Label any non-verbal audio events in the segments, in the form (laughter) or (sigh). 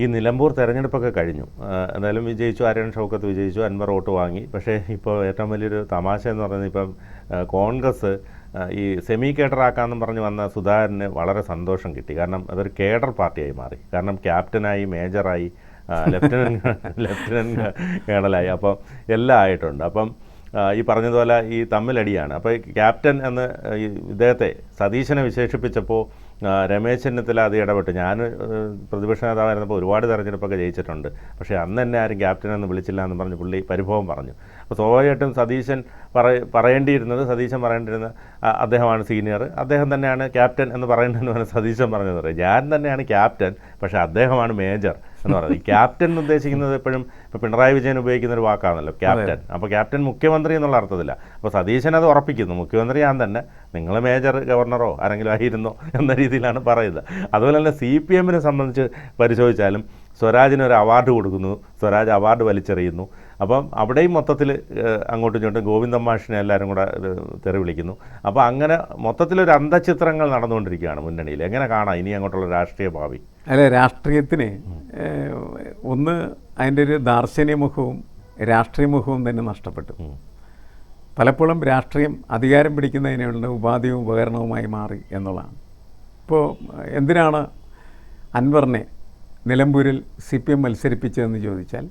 ഈ നിലമ്പൂർ തെരഞ്ഞെടുപ്പൊക്കെ കഴിഞ്ഞു. എന്തായാലും വിജയിച്ചു ആര്യൻ ഷൗക്കത്ത് വിജയിച്ചു അൻവർ വോട്ട് വാങ്ങി. പക്ഷേ ഇപ്പോൾ ഏറ്റവും വലിയൊരു തമാശ എന്ന് പറയുന്നത് ഇപ്പം കോൺഗ്രസ് ഈ സെമി കേഡറാക്കാമെന്നും പറഞ്ഞ് വന്ന സുധാകരന് വളരെ സന്തോഷം കിട്ടി. കാരണം അതൊരു കേഡർ പാർട്ടിയായി മാറി. കാരണം ക്യാപ്റ്റനായി മേജറായി ആ, ലഫ്റ്റനന്റ് (laughs) ലഫ്റ്റനന്റ് കേണലായി. അപ്പം എല്ലാം ആയിട്ടുണ്ട്. അപ്പം ഈ പറഞ്ഞതുപോലെ ഈ തമ്മിലടിയാണ്. അപ്പോൾ ക്യാപ്റ്റൻ എന്ന് ഇദ്ദേഹത്തെ സതീശനെ വിശേഷിപ്പിച്ചപ്പോൾ രമേശ് ചെന്നിത്തല അത് ഇടപെട്ടു. ഞാൻ പ്രതിപക്ഷ നേതാവായിരുന്നപ്പോൾ ഒരുപാട് തെരഞ്ഞെടുപ്പൊക്കെ ജയിച്ചിട്ടുണ്ട്. പക്ഷേ അന്ന് എന്നെ ആരും ക്യാപ്റ്റൻ എന്ന് വിളിച്ചില്ല എന്ന് പറഞ്ഞ് പുള്ളി പരിഭവം പറഞ്ഞു. അപ്പോൾ സ്വാഭാവികമായിട്ടും സതീശൻ പറയേണ്ടിയിരുന്നത് സതീശൻ പറയേണ്ടിയിരുന്ന അദ്ദേഹമാണ് സീനിയർ അദ്ദേഹം തന്നെയാണ് ക്യാപ്റ്റൻ എന്ന് പറയേണ്ടതെന്ന് പറഞ്ഞ സതീശൻ പറഞ്ഞത്. പറയും ഞാൻ തന്നെയാണ് ക്യാപ്റ്റൻ പക്ഷേ അദ്ദേഹമാണ് മേജർ എന്ന് പറയുന്നത്. ഈ ക്യാപ്റ്റൻ എന്ന് ഉദ്ദേശിക്കുന്നത് എപ്പോഴും ഇപ്പോൾ പിണറായി വിജയൻ ഉപയോഗിക്കുന്ന ഒരു വാക്കാണല്ലോ ക്യാപ്റ്റൻ അപ്പോൾ ക്യാപ്റ്റൻ മുഖ്യമന്ത്രി എന്നുള്ള അർത്ഥത്തില്ല അപ്പോൾ സതീശൻ അത് ഉറപ്പിക്കുന്നു. മുഖ്യമന്ത്രി ഞാൻ തന്നെ. നിങ്ങൾ മേജർ ഗവർണറോ ആരെങ്കിലും ആയിരുന്നോ എന്ന രീതിയിലാണ് പറയുന്നത്. അതുപോലെ തന്നെ സി പി എമ്മിനെ സംബന്ധിച്ച് പരിശോധിച്ചാലും സ്വരാജിന് ഒരു അവാർഡ് കൊടുക്കുന്നു. സ്വരാജ് അവാർഡ് വലിച്ചെറിയുന്നു. അപ്പം അവിടെയും മൊത്തത്തിൽ അങ്ങോട്ടും ഇങ്ങോട്ടും ഗോവിന്ദൻ മാഷിനെ എല്ലാവരും കൂടെ തെറി വിളിക്കുന്നു. അപ്പോൾ അങ്ങനെ മൊത്തത്തിലൊരു അന്ധചിത്രങ്ങൾ നടന്നുകൊണ്ടിരിക്കുകയാണ് മുന്നണിയിൽ എങ്ങനെ കാണാം? ഇനി അങ്ങോട്ടുള്ള രാഷ്ട്രീയ ഭാവി. അല്ല രാഷ്ട്രീയത്തിന് ഒന്ന് അതിന്റെ ഒരു ദാർശനിക മുഖവും രാഷ്ട്രീയ മുഖവും തന്നെ നഷ്ടപ്പെട്ടു. പലപ്പോഴും രാഷ്ട്രീയം അധികാരം പിടിക്കുന്നതിനുള്ള ഉപാധിയും ഉപകരണവുമായി മാറി എന്നുള്ളതാണ്. ഇപ്പോൾ എന്തിനാണ് അൻവറിനെ നിലമ്പൂരിൽ സി പി എം മത്സരിപ്പിച്ചതെന്ന് ചോദിച്ചാൽ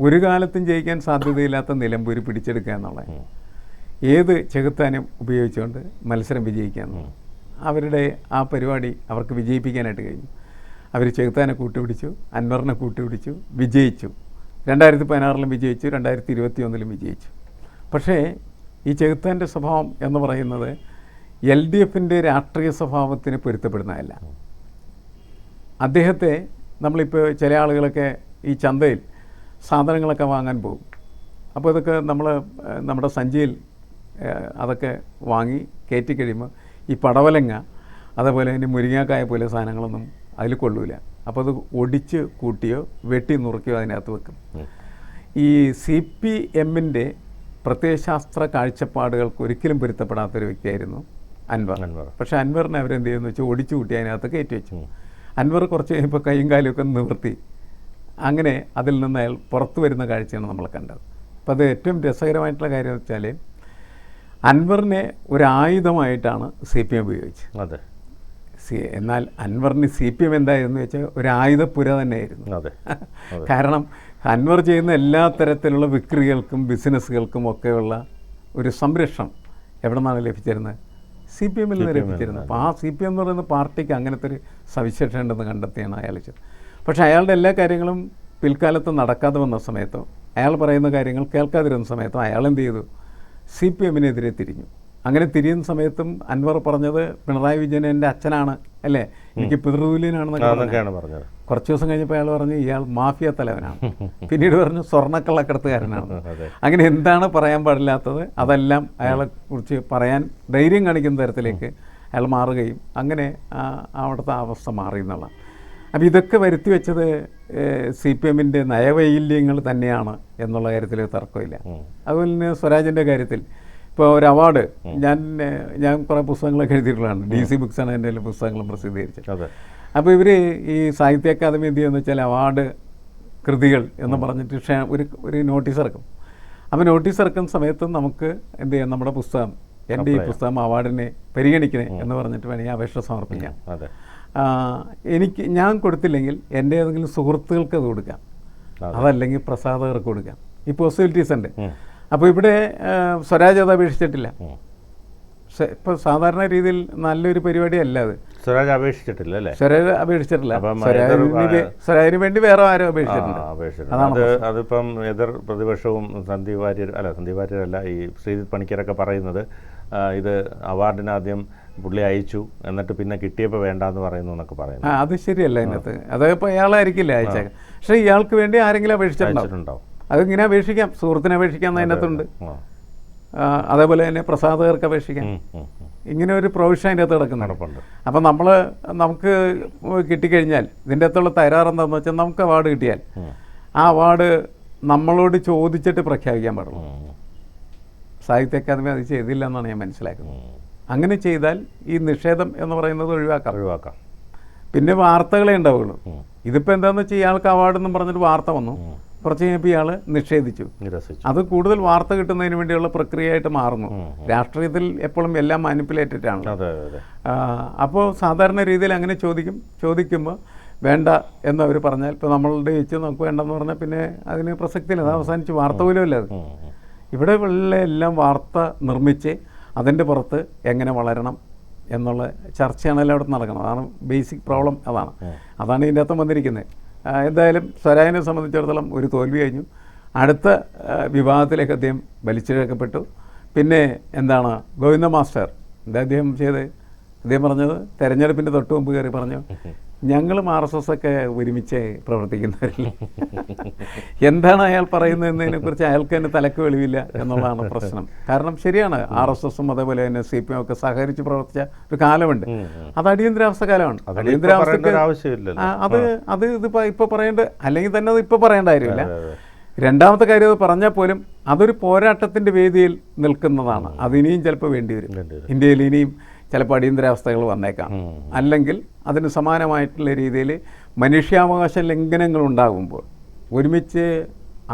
ഒരു കാലത്തും ജയിക്കാൻ സാധ്യതയില്ലാത്ത നിലമ്പൂർ പിടിച്ചെടുക്കുക എന്നുള്ളത് ഏത് ചെകുത്താനും ഉപയോഗിച്ചുകൊണ്ട് മത്സരം വിജയിക്കാന്ന്. അവരുടെ ആ പരിപാടി അവർക്ക് വിജയിപ്പിക്കാനായിട്ട് കഴിഞ്ഞു. അവർ ചെകുത്താനെ കൂട്ടുപിടിച്ചു അൻവറിനെ കൂട്ടുപിടിച്ചു വിജയിച്ചു. രണ്ടായിരത്തി പതിനാറിലും വിജയിച്ചു രണ്ടായിരത്തി ഇരുപത്തി ഒന്നിലും വിജയിച്ചു. പക്ഷേ ഈ ചെകുത്താന്റെ സ്വഭാവം എന്ന് പറയുന്നത് എൽ ഡി എഫിന്റെ രാഷ്ട്രീയ സ്വഭാവത്തിന് പൊരുത്തപ്പെടുന്നതല്ല. അദ്ദേഹത്തെ നമ്മളിപ്പോൾ ചില ആളുകളൊക്കെ ഈ ചന്തയിൽ സാധനങ്ങളൊക്കെ വാങ്ങാൻ പോകും. അപ്പോൾ ഇതൊക്കെ നമ്മൾ നമ്മുടെ സഞ്ചിയിൽ അതൊക്കെ വാങ്ങി കയറ്റി കഴിയുമ്പോൾ ഈ പടവലങ്ങ അതേപോലെ തന്നെ മുരിങ്ങാക്കായ പോലെ സാധനങ്ങളൊന്നും അതിൽ കൊള്ളൂല. അപ്പോൾ അത് ഒടിച്ച് കൂട്ടിയോ വെട്ടി നുറുക്കിയോ അതിനകത്ത് വെക്കും. ഈ സി പി എമ്മിന്റെ പ്രത്യയശാസ്ത്ര കാഴ്ചപ്പാടുകൾക്ക് ഒരിക്കലും പൊരുത്തപ്പെടാത്തൊരു വ്യക്തിയായിരുന്നു അൻവർ. അൻവർ. പക്ഷേ അൻവറിനെ അവരെന്ത് ചെയ്യുന്നു വെച്ചാൽ ഒടിച്ചു കൂട്ടി അതിനകത്ത് കയറ്റി വെച്ചു. അൻവർ കുറച്ച് കഴിയുമ്പോൾ കൈയും കാലുമൊക്കെ നിവർത്തി. അങ്ങനെ അതിൽ നിന്ന് അയാൾ പുറത്തു വരുന്ന കാഴ്ചയാണ് നമ്മൾ കണ്ടത്. അപ്പോൾ അത് ഏറ്റവും രസകരമായിട്ടുള്ള കാര്യം എന്ന് വെച്ചാൽ അൻവറിനെ ഒരു ആയുധമായിട്ടാണ് സി പി എം ഉപയോഗിച്ചത്. അതെ. സി എന്നാൽ അൻവറിന് സി പി എം എന്തായിരുന്നു വെച്ചാൽ ഒരു ആയുധപ്പുര തന്നെയായിരുന്നു (laughs) അതെ. കാരണം അൻവർ ചെയ്യുന്ന എല്ലാ തരത്തിലുള്ള വിക്രികൾക്കും ബിസിനസ്സുകൾക്കും ഒക്കെയുള്ള ഒരു സംരക്ഷണം എവിടെ നിന്നാണ് ലഭിച്ചിരുന്നത്? സി പി എമ്മിൽ നിന്ന് അപ്പോൾ ആ സി പി എം എന്ന് പറയുന്ന പാർട്ടിക്ക് അങ്ങനത്തെ ഒരു സവിശേഷ ഉണ്ടെന്ന് കണ്ടെത്തിയാണ് അയാൾ ചെയ്തത് പക്ഷേ അയാളുടെ എല്ലാ കാര്യങ്ങളും പിൽക്കാലത്ത് നടക്കാതെ വന്ന സമയത്തോ അയാൾ പറയുന്ന കാര്യങ്ങൾ കേൾക്കാതിരുന്ന സമയത്തോ അയാൾ എന്ത് ചെയ്തു? സി പി എമ്മിനെതിരെ തിരിഞ്ഞു. അങ്ങനെ തിരിയുന്ന സമയത്തും അൻവർ പറഞ്ഞത് പിണറായി വിജയൻ എന്റെ അച്ഛനാണ് അല്ലേ? എനിക്ക് പിതൃതുല്യനാണെന്നൊക്കെ പറഞ്ഞു പറഞ്ഞത്. കുറച്ച് ദിവസം കഴിഞ്ഞപ്പോൾ അയാൾ പറഞ്ഞു ഇയാൾ മാഫിയ തലവനാണ്. പിന്നീട് പറഞ്ഞു സ്വർണക്കള്ളക്കടത്തുകാരനാണ് (laughs) അങ്ങനെ എന്താണ് പറയാൻ പാടില്ലാത്തത്? അതെല്ലാം അയാളെ കുറിച്ച് പറയാൻ ധൈര്യം കാണിക്കുന്ന തരത്തിലേക്ക് അയാൾ മാറുകയും അങ്ങനെ ആ അവിടുത്തെ അവസ്ഥ മാറി എന്നുള്ളതാണ്. അപ്പോൾ ഇതൊക്കെ വരുത്തി വെച്ചത് സി പി എമ്മിന്റെ നയവൈകല്യങ്ങൾ തന്നെയാണ് എന്നുള്ള കാര്യത്തിൽ തർക്കമില്ല. അതുപോലെ തന്നെ സ്വരാജിന്റെ കാര്യത്തിൽ ഇപ്പോൾ ഒരു അവാർഡ് ഞാൻ ഞാൻ കുറേ പുസ്തകങ്ങളൊക്കെ എഴുതിയിട്ടുള്ളതാണ്. ഡി സി ബുക്സാണ് എന്റെ എല്ലാ പുസ്തകങ്ങളും പ്രസിദ്ധീകരിച്ചത്. അപ്പോൾ ഇവർ ഈ സാഹിത്യ അക്കാദമി എന്ത് ചെയ്യുന്ന വെച്ചാൽ അവാർഡ് കൃതികൾ എന്ന് പറഞ്ഞിട്ട് ക്ഷേ ഒരു ഒരു നോട്ടീസ് ഇറക്കും. അപ്പോൾ നോട്ടീസ് ഇറക്കുന്ന സമയത്ത് നമുക്ക് എന്ത് ചെയ്യാം? നമ്മുടെ പുസ്തകം എന്റെ ഈ പുസ്തകം അവാർഡിനെ പരിഗണിക്കണേ എന്ന് പറഞ്ഞിട്ട് വേണമെങ്കിൽ അപേക്ഷ സമർപ്പിക്കാം. എനിക്ക് ഞാൻ കൊടുത്തില്ലെങ്കിൽ എന്റെ ഏതെങ്കിലും സുഹൃത്തുക്കൾക്ക് അത് കൊടുക്കാം. അതല്ലെങ്കിൽ പ്രസാധകർക്ക് കൊടുക്കാം. ഈ പോസിബിലിറ്റീസ് ഉണ്ട്. അപ്പോൾ ഇവിടെ സ്വരാജ് അത് അപേക്ഷിച്ചിട്ടില്ല. ഇപ്പോൾ സാധാരണ രീതിയിൽ നല്ലൊരു പരിപാടിയല്ല അത്. സ്വരാജ് അപേക്ഷിച്ചിട്ടില്ല അല്ലേ? സ്വരാജ് അപേക്ഷിച്ചിട്ടില്ല. സ്വരാജിന് വേണ്ടി വേറെ ആരും അപേക്ഷിച്ചിട്ടുണ്ട്. അപേക്ഷിച്ചിട്ടുണ്ട്. അത് അതിപ്പം എതിർ പ്രതിപക്ഷവും സന്ദീപ് വാര്യർ അല്ല സന്ദീപ് വാര്യരല്ല ഈ ശ്രീജിത് പണിക്കരൊക്കെ പറയുന്നത് ഇത് അവാർഡിന് ആദ്യം പുള്ളി അയച്ചു എന്നിട്ട് പിന്നെ കിട്ടിയപ്പോൾ വേണ്ടാന്ന് പറയുന്നു എന്നൊക്കെ പറയുന്നു. അത് ശരിയല്ല അതിനകത്ത്. അതായത് ഇപ്പോൾ ഇയാളായിരിക്കില്ല അയച്ചേക്കാം? പക്ഷേ ഇയാൾക്ക് വേണ്ടി ആരെങ്കിലും അപേക്ഷിച്ചിട്ടുണ്ടാവും. അയച്ചിട്ടുണ്ടാവും. അതിങ്ങനെ അപേക്ഷിക്കാം? സുഹൃത്തിനെ അപേക്ഷിക്കാം അതിനകത്തുണ്ട്. അതേപോലെ തന്നെ പ്രസാദകർക്ക് അപേക്ഷിക്കാം. ഇങ്ങനെ ഒരു പ്രൊവിഷൻ അതിന്റെ അകത്ത് കിടക്കുന്നുണ്ട് നടപ്പുണ്ട്. അപ്പം നമ്മൾ നമുക്ക് കിട്ടിക്കഴിഞ്ഞാൽ ഇതിന്റെ അകത്തുള്ള തരാറ് എന്താണെന്ന് വെച്ചാൽ നമുക്ക് അവാർഡ് കിട്ടിയാൽ ആ അവാർഡ് നമ്മളോട് ചോദിച്ചിട്ട് പ്രഖ്യാപിക്കാൻ പാടുള്ളൂ. സാഹിത്യ അക്കാദമി അത് ചെയ്തില്ല എന്നാണ് ഞാൻ മനസ്സിലാക്കുന്നത്. അങ്ങനെ ചെയ്താൽ ഈ നിഷേധം എന്ന് പറയുന്നത് ഒഴിവാക്കാം. ഒഴിവാക്കാം. പിന്നെ വാർത്തകളെ ഉണ്ടാവുള്ളൂ ഉം. ഇതിപ്പോൾ എന്താണെന്ന് വെച്ചാൽ ഇയാൾക്ക് അവാർഡെന്നും പറഞ്ഞിട്ട് വാർത്ത വന്നു. കുറച്ച് കഴിഞ്ഞപ്പോൾ ഇയാൾ നിഷേധിച്ചു അത് കൂടുതൽ വാർത്ത കിട്ടുന്നതിന് വേണ്ടിയുള്ള പ്രക്രിയയായിട്ട് മാറുന്നു. രാഷ്ട്രീയത്തിൽ എപ്പോഴും എല്ലാം മാനിപ്പുലേറ്റഡ് ആണ്. അപ്പോൾ സാധാരണ രീതിയിൽ അങ്ങനെ ചോദിക്കും ചോദിക്കുമ്പോൾ വേണ്ട എന്ന് അവർ പറഞ്ഞാൽ ഇപ്പോൾ നമ്മളുടെ ഇച്ച് നമുക്ക് വേണ്ടെന്ന് പറഞ്ഞാൽ പിന്നെ അതിന് പ്രസക്തിയില്ല. അത് അവസാനിച്ച് വാർത്ത പോലുമല്ല അത്. ഇവിടെ ഉള്ള എല്ലാം വാർത്ത നിർമ്മിച്ച് അതിന്റെ പുറത്ത് എങ്ങനെ വളരണം എന്നുള്ള ചർച്ചയാണല്ലോ അവിടെ നടക്കുന്നത്. അതാണ് ബേസിക് പ്രോബ്ലം അതാണ്. അതാണ് ഇതിന്റെ അകത്തും വന്നിരിക്കുന്നത്. എന്തായാലും സ്വരായനെ സംബന്ധിച്ചിടത്തോളം ഒരു തോൽവി കഴിഞ്ഞു. അടുത്ത വിവാഹത്തിലേക്ക് അദ്ദേഹം വലിച്ചിഴക്കപ്പെട്ടു. പിന്നെ എന്താണ് ഗോവിന്ദ മാസ്റ്റർ എന്താ അദ്ദേഹം ചെയ്ത് അദ്ദേഹം പറഞ്ഞത് തെരഞ്ഞെടുപ്പിന്റെ തൊട്ട് മുമ്പ് കയറി പറഞ്ഞു. ഞങ്ങളും ആർ എസ് എസ് ഒക്കെ ഒരുമിച്ച് പ്രവർത്തിക്കുന്നവരല്ലേ? എന്താണ് അയാൾ പറയുന്നത് കുറിച്ച് അയാൾക്ക് തന്നെ തലക്ക് വെളിവില്ല എന്നുള്ളതാണ് പ്രശ്നം. കാരണം ശരിയാണ് ആർ എസ് എസും അതേപോലെ തന്നെ സി പി എം ഒക്കെ സഹകരിച്ച് പ്രവർത്തിച്ച ഒരു കാലമുണ്ട്. അത് അടിയന്തരാവസ്ഥ കാലമാണ്. അടിയന്തരാവസ്ഥ അത് അത് ഇതിപ്പോ ഇപ്പൊ പറയേണ്ട അല്ലെങ്കിൽ തന്നെ അത് ഇപ്പൊ പറയേണ്ട കാര്യമില്ല. രണ്ടാമത്തെ കാര്യം അത് പറഞ്ഞാൽ പോലും അതൊരു പോരാട്ടത്തിന്റെ വേദിയിൽ നിൽക്കുന്നതാണ്. അതിനിയും ചിലപ്പോൾ വേണ്ടി വരും. ഇന്ത്യയിൽ ഇനിയും ചിലപ്പോൾ അടിയന്തരാവസ്ഥകൾ വന്നേക്കാം. അല്ലെങ്കിൽ അതിന് സമാനമായിട്ടുള്ള രീതിയിൽ മനുഷ്യാവകാശ ലംഘനങ്ങൾ ഉണ്ടാകുമ്പോൾ ഒരുമിച്ച്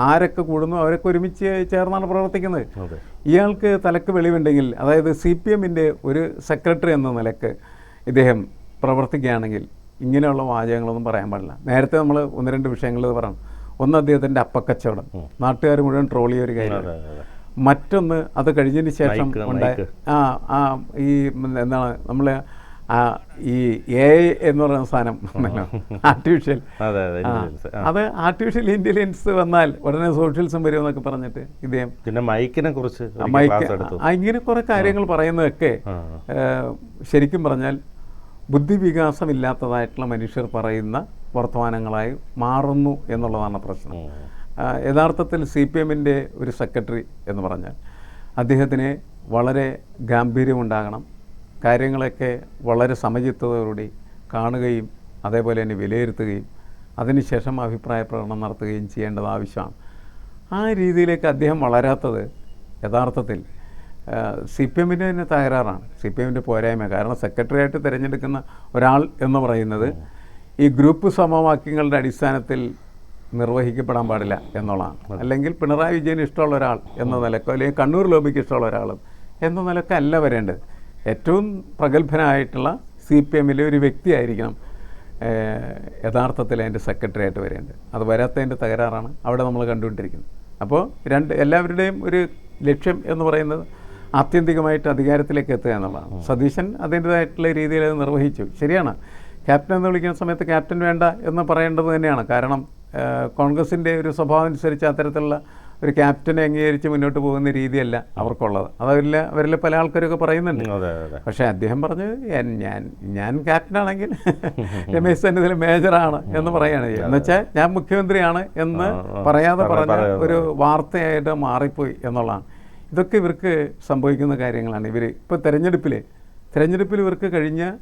ആരൊക്കെ കൂടുന്നു അവരൊക്കെ ഒരുമിച്ച് ചേർന്നാണ് പ്രവർത്തിക്കുന്നത്. ഇയാൾക്ക് തലക്ക് വെളിവുണ്ടെങ്കിൽ അതായത് സി പി എമ്മിന്റെ ഒരു സെക്രട്ടറി എന്ന നിലയ്ക്ക് ഇദ്ദേഹം പ്രവർത്തിക്കുകയാണെങ്കിൽ ഇങ്ങനെയുള്ള വാചകങ്ങളൊന്നും പറയാൻ പാടില്ല. നേരത്തെ നമ്മൾ ഒന്ന് രണ്ട് വിഷയങ്ങളിൽ പറഞ്ഞു. ഒന്ന് അദ്ദേഹത്തിന്റെ അപ്പക്കച്ചവടം. നാട്ടുകാർ മുഴുവൻ ട്രോൾ ചെയ്യൊരു കാര്യമാണ്. മറ്റൊന്ന് അത് കഴിഞ്ഞതിന് ശേഷം ഉണ്ട് ഉണ്ടായ ആ ആ ഈ എന്താണ് നമ്മൾ ഈ എ എന്ന് പറയുന്ന സാധനം ആർട്ടിഫിഷ്യൽ അതെ ആർട്ടിഫിഷ്യൽ ഇന്റലിജൻസ് വന്നാൽ ഉടനെ സോഷ്യലിസം വരുമെന്നൊക്കെ പറഞ്ഞിട്ട് ഇദ്ദേഹം. പിന്നെ മൈക്കിനെ കുറിച്ച് മൈക്ക് ഇങ്ങനെ കുറെ കാര്യങ്ങൾ പറയുന്നതൊക്കെ. ശരിക്കും പറഞ്ഞാൽ ബുദ്ധിവികാസം ഇല്ലാത്തതായിട്ടുള്ള മനുഷ്യർ പറയുന്ന വർത്തമാനങ്ങളായി മാറുന്നു എന്നുള്ളതാണ് പ്രശ്നം. യഥാർത്ഥത്തിൽ സി പി എമ്മിന്റെ ഒരു സെക്രട്ടറി എന്ന് പറഞ്ഞാൽ അദ്ദേഹത്തിന് വളരെ ഗാംഭീര്യമുണ്ടാകണം. കാര്യങ്ങളൊക്കെ വളരെ സമചിത്തതയോടെ കാണുകയും അതേപോലെ തന്നെ വിലയിരുത്തുകയും അതിനുശേഷം അഭിപ്രായ പ്രകടനം നടത്തുകയും ചെയ്യേണ്ടത് ആവശ്യമാണ്. ആ രീതിയിലേക്ക് അദ്ദേഹം വളരാത്തത് യഥാർത്ഥത്തിൽ സി പി എമ്മിന്റെ തന്നെ തകരാറാണ്. സി പി എമ്മിന്റെ പോരായ്മ. കാരണം സെക്രട്ടറിയായിട്ട് തിരഞ്ഞെടുക്കുന്ന ഒരാൾ എന്ന് പറയുന്നത് ഈ ഗ്രൂപ്പ് സമവാക്യങ്ങളുടെ അടിസ്ഥാനത്തിൽ നിർവഹിക്കപ്പെടാൻ പാടില്ല എന്നുള്ളതാണ്. അല്ലെങ്കിൽ പിണറായി വിജയന് ഇഷ്ടമുള്ള ഒരാൾ എന്ന നിലക്കോ അല്ലെങ്കിൽ കണ്ണൂർ ലോബിക്ക് ഇഷ്ടമുള്ള ഒരാൾ എന്ന നിലക്കോ അല്ല വരേണ്ടത്. ഏറ്റവും പ്രഗത്ഭനായിട്ടുള്ള സി പി എമ്മിലെ ഒരു വ്യക്തിയായിരിക്കണം യഥാർത്ഥത്തിൽ അതിന്റെ സെക്രട്ടറി ആയിട്ട് വരേണ്ടത്. അത് വരാത്തതിന്റെ തകരാറാണ് അവിടെ നമ്മൾ കണ്ടുകൊണ്ടിരിക്കുന്നത്. അപ്പോൾ രണ്ട് എല്ലാവരുടെയും ഒരു ലക്ഷ്യം എന്ന് പറയുന്നത് ആത്യന്തികമായിട്ട് അധികാരത്തിലേക്ക് എത്തുക എന്നുള്ളതാണ്. സതീശൻ അതിന്റേതായിട്ടുള്ള രീതിയിൽ അത് നിർവഹിച്ചു. ശരിയാണ്. ക്യാപ്റ്റൻ എന്ന് വിളിക്കുന്ന സമയത്ത് ക്യാപ്റ്റൻ വേണ്ട എന്ന് പറയേണ്ടത് തന്നെയാണ്. കാരണം കോൺഗ്രസിന്റെ ഒരു സ്വഭാവം അനുസരിച്ച് അത്തരത്തിലുള്ള ഒരു ക്യാപ്റ്റനെ അംഗീകരിച്ച് മുന്നോട്ട് പോകുന്ന രീതിയല്ല അവർക്കുള്ളത്. അതവരിൽ അവരിൽ പല ആൾക്കാരൊക്കെ പറയുന്നുണ്ട്. പക്ഷേ അദ്ദേഹം പറഞ്ഞു ഞാൻ ഞാൻ ക്യാപ്റ്റനാണെങ്കിൽ രമേശ് ചെന്നിത്തല മേജറാണ് എന്ന് പറയുകയാണ് എന്ന് വെച്ചാൽ ഞാൻ മുഖ്യമന്ത്രിയാണ് എന്ന്. പറയാതെ പറഞ്ഞ ഒരു വാർത്തയായിട്ട് മാറിപ്പോയി എന്നുള്ളതാണ്. ഇതൊക്കെ ഇവർക്ക് സംഭവിക്കുന്ന കാര്യങ്ങളാണ്. ഇവർ ഇപ്പോൾ തെരഞ്ഞെടുപ്പിൽ തെരഞ്ഞെടുപ്പിൽ ഇവർക്ക് കഴിഞ്ഞ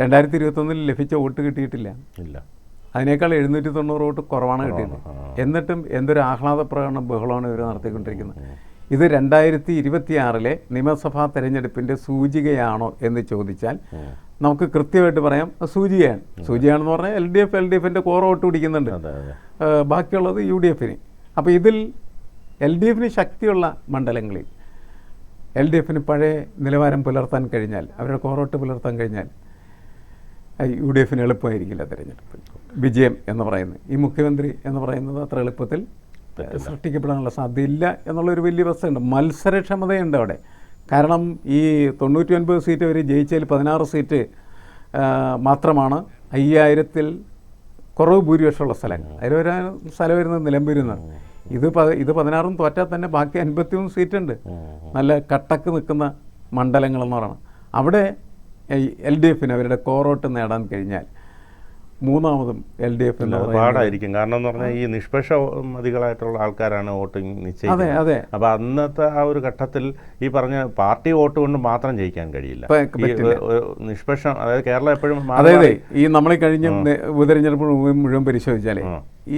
രണ്ടായിരത്തി ഇരുപത്തൊന്നിൽ ലഭിച്ച വോട്ട് കിട്ടിയിട്ടില്ല. ഇല്ല. അതിനേക്കാൾ എഴുന്നൂറ്റി തൊണ്ണൂറ് വോട്ട് കുറവാണ് കിട്ടിയത്. എന്നിട്ടും എന്തൊരു ആഹ്ലാദ പ്രകടനം ബഹളമാണ് ഇവർ നടത്തിക്കൊണ്ടിരിക്കുന്നത്. ഇത് രണ്ടായിരത്തി ഇരുപത്തിയാറിലെ നിയമസഭാ തെരഞ്ഞെടുപ്പിന്റെ സൂചികയാണോ എന്ന് ചോദിച്ചാൽ നമുക്ക് കൃത്യമായിട്ട് പറയാം സൂചികയാണ്. സൂചികയാണെന്ന് പറഞ്ഞാൽ L D F L D എഫിന്റെ കോർ വോട്ട് പിടിക്കുന്നുണ്ട്. ബാക്കിയുള്ളത് യു ഡി എഫിന് അപ്പോൾ ഇതിൽ എൽ ഡി എഫിന് ശക്തിയുള്ള മണ്ഡലങ്ങളിൽ എൽ ഡി എഫിന് പഴയ നിലവാരം പുലർത്താൻ കഴിഞ്ഞാൽ അവരുടെ കോറോട്ട് പുലർത്താൻ കഴിഞ്ഞാൽ യു ഡി എഫിന് എളുപ്പമായിരിക്കില്ല തിരഞ്ഞെടുപ്പ്. വിജയം എന്ന് പറയുന്നത്. ഈ മുഖ്യമന്ത്രി എന്ന് പറയുന്നത് അത്ര എളുപ്പത്തിൽ സൃഷ്ടിക്കപ്പെടാനുള്ള സാധ്യതയില്ല എന്നുള്ളൊരു വലിയ വസ്തുണ്ട് മത്സരക്ഷമതയുണ്ട് അവിടെ. കാരണം ഈ തൊണ്ണൂറ്റി ഒൻപത് സീറ്റ് വരെ ജയിച്ചതിൽ പതിനാറ് സീറ്റ് മാത്രമാണ് അയ്യായിരത്തിൽ കുറവ് ഭൂരിപക്ഷമുള്ള സ്ഥലങ്ങൾ. അതിൽ ഒരു സ്ഥലം വരുന്നത് നിലമ്പൂരിന്നാണ്. ഇത് പ ഇത് പതിനാറും തോറ്റാൽ തന്നെ ബാക്കി അൻപത്തിമൂന്ന് സീറ്റുണ്ട്. നല്ല കട്ടക്ക് നിൽക്കുന്ന മണ്ഡലങ്ങളെന്ന് പറയണം അവിടെ എൽ ഡി എഫിന് അവരുടെ കോറോട്ട് നേടാൻ കഴിഞ്ഞാൽ മൂന്നാമതും എൽ ഡി എഫ് പാടായിരിക്കും. കാരണം എന്ന് പറഞ്ഞാൽ ഈ നിഷ്പക്ഷ മതികളായിട്ടുള്ള ആൾക്കാരാണ് വോട്ടിംഗ് അതെ നിശ്ചയിക്കുന്നത്. അതെ അപ്പൊ അന്നത്തെ ആ ഒരു ഘട്ടത്തിൽ ഈ പറഞ്ഞ പാർട്ടി വോട്ട് കൊണ്ട് മാത്രം ജയിക്കാൻ കഴിയില്ല. നിഷ്പക്ഷം അതായത് കേരളം എപ്പോഴും അതെ അതായത് ഈ നമ്മളെ കഴിഞ്ഞ ഉപതെരഞ്ഞെടുപ്പ് മുഴുവൻ മുഴുവൻ പരിശോധിച്ചാലേ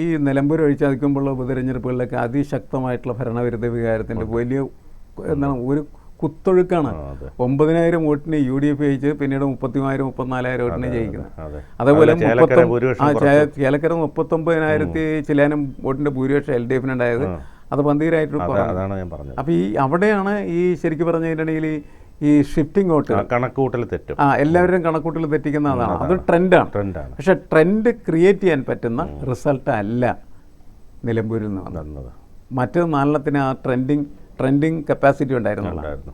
ഈ നിലമ്പൂർ ഒഴിച്ചതിക്കുമ്പോഴുള്ള ഉപതെരഞ്ഞെടുപ്പുകളിലൊക്കെ അതിശക്തമായിട്ടുള്ള ഭരണവിരുദ്ധ വികാരത്തിന്റെ വലിയ എന്താണ് ഒരു കുത്തൊഴുക്കാണ്. ഒമ്പതിനായിരം വോട്ടിന് യു ഡി എഫ് ജയിച്ച് പിന്നീട് മുപ്പത്തിമൂവായിരം മുപ്പത്തിനാലായിരം വോട്ടിന് ജയിക്കുന്നത് അതേപോലെ ചേലക്കര മുപ്പത്തി ഒമ്പതിനായിരത്തി ആ കുറച്ച്. ചേ- ചേലക്കര മുപ്പത്തൊമ്പതിനായിരത്തി ചിലാനും വോട്ടിന്റെ ഭൂരിപക്ഷം എൽ ഡി എഫിനുണ്ടായത് അത് പന്തീരായിട്ട് അപ്പൊ അപ്പോൾ ഈ അവിടെയാണ് ഈ ശരിക്കും പറഞ്ഞതിനിടയിൽ ഈ ഷിഫ്റ്റിംഗ് വോട്ട്. കണക്കൂട്ടൽ കണക്കുകൂട്ടൽ തെറ്റും. ആ എല്ലാവരും കണക്കൂട്ടൽ തെറ്റിക്കുന്ന അതാണ്. അത് ട്രെൻഡാണ്. ട്രെൻഡാണ്. പക്ഷെ ട്രെൻഡ് ക്രിയേറ്റ് ചെയ്യാൻ പറ്റുന്ന റിസൾട്ട് അല്ല നിലമ്പൂരിൽ നിന്ന് വന്നത്. മറ്റൊരു നാലെണ്ണത്തിന് ആ ട്രെൻഡിങ് ട്രെൻഡിങ് കപ്പാസിറ്റി ഉണ്ടായിരുന്നു.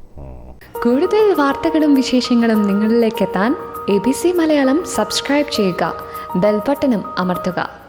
കൂടുതൽ വാർത്തകളും വിശേഷങ്ങളും നിങ്ങളിലേക്ക് എത്താൻ A B C Malayalam subscribe ചെയ്യുക. ബെൽബട്ടനും അമർത്തുക.